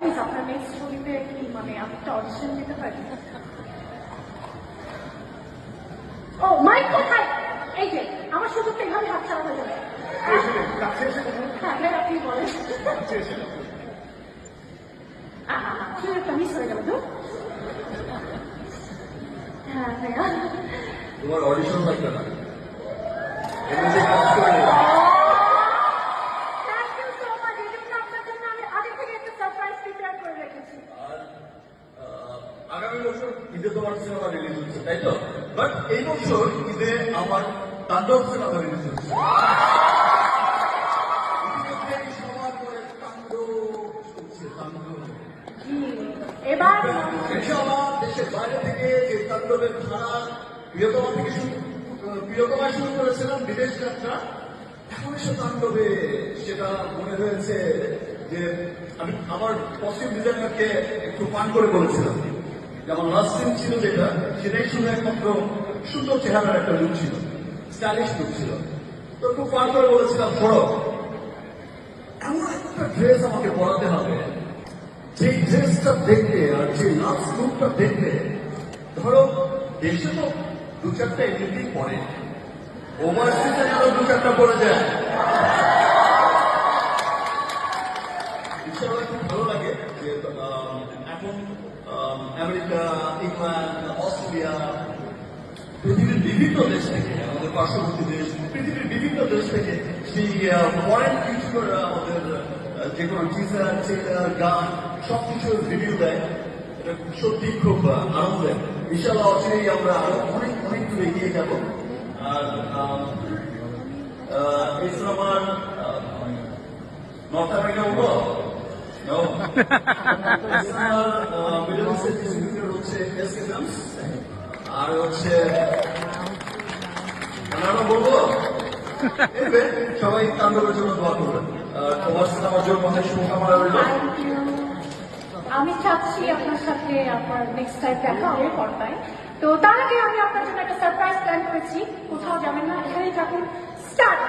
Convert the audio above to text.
আপনার নেক্সট মানে একটা পারি? যে, আমার সুযোগটা হ্যাঁ আপনি বলেন। সুযোগটা মিস হয়ে গেল তো হ্যাঁ তোমার অডিশন লাগবে না এমনিতে কাজ করে থ্যাংক ইউ সো মাচ এই জন্য আপনার জন্য আমি আগে থেকে একটা সারপ্রাইজ প্রিপেয়ার করে রেখেছি আর আহ, আগামী বছর ঈদে তোমার সিনেমা রিলিজ হচ্ছে তাই তো? বাট এই বছর ঈদে আমার তাণ্ডব সিনেমা রিলিজ হচ্ছে। এবার ইনশাআল্লাহ দেশের বাইরে থেকে যে তাণ্ডবের ধারা প্রিয়তমা থেকে শুরু প্রিয়তমায় শুরু করেছিলাম বিদেশ যাত্রা এখন এসে তাণ্ডবে সেটা মনে হয়েছে যে আমি আমার কস্টিউম ডিজাইনারকে একটু পান করে বলেছিলাম। যেমন সিন ছিল যেটা, সেটাই শুধু একমাত্র সুন্দর চেহারার একটা লুক ছিল স্টাইলিশ লুক ছিল। তো খুব পান করে বলেছিলাম ধরো এমন একটা ড্রেস আমাকে পরাতে হবে সেই ড্রেসটা দেখলে আর সেই লাস্ট লুকটা দেখলে, ধরো দেশে তো দু চারটা এমনিতেই পরে ওভারসিজে আরও দু চারটা পড়ে যায়। খুব ভালো লাগে যে এখন আমেরিকা ইংল্যান্ড অস্ট্রেলিয়া পৃথিবীর বিভিন্ন দেশ থেকে আমাদের পার্শ্ববর্তী দেশ পৃথিবীর বিভিন্ন দেশ থেকে সেই ফরেন কিছুরা আমাদের যে কোনো টিজার ট্রেলার গান সব কিছুর রিভিউ দেয়। এটা সত্যি খুব আনন্দের। ইনশাল্লাহ অচিরেই আমরা আরও অনেক অনেক দূর এগিয়ে যাব। আর আম, আহ, এই সিনেমার নর্থ আমেরিকা আর হচ্ছে বলব সবাই তাণ্ডবের জন্য দোয়া করবেন আমি চাচ্ছি আপনার সাথে আপনার নেক্সট টাইম দেখা হবে পর্দায়। তো তার আগে আমি আপনার জন্য একটা সারপ্রাইজ প্ল্যান করেছি। কোথাও যাবেন না, এখানেই থাকুন। স্টার্ট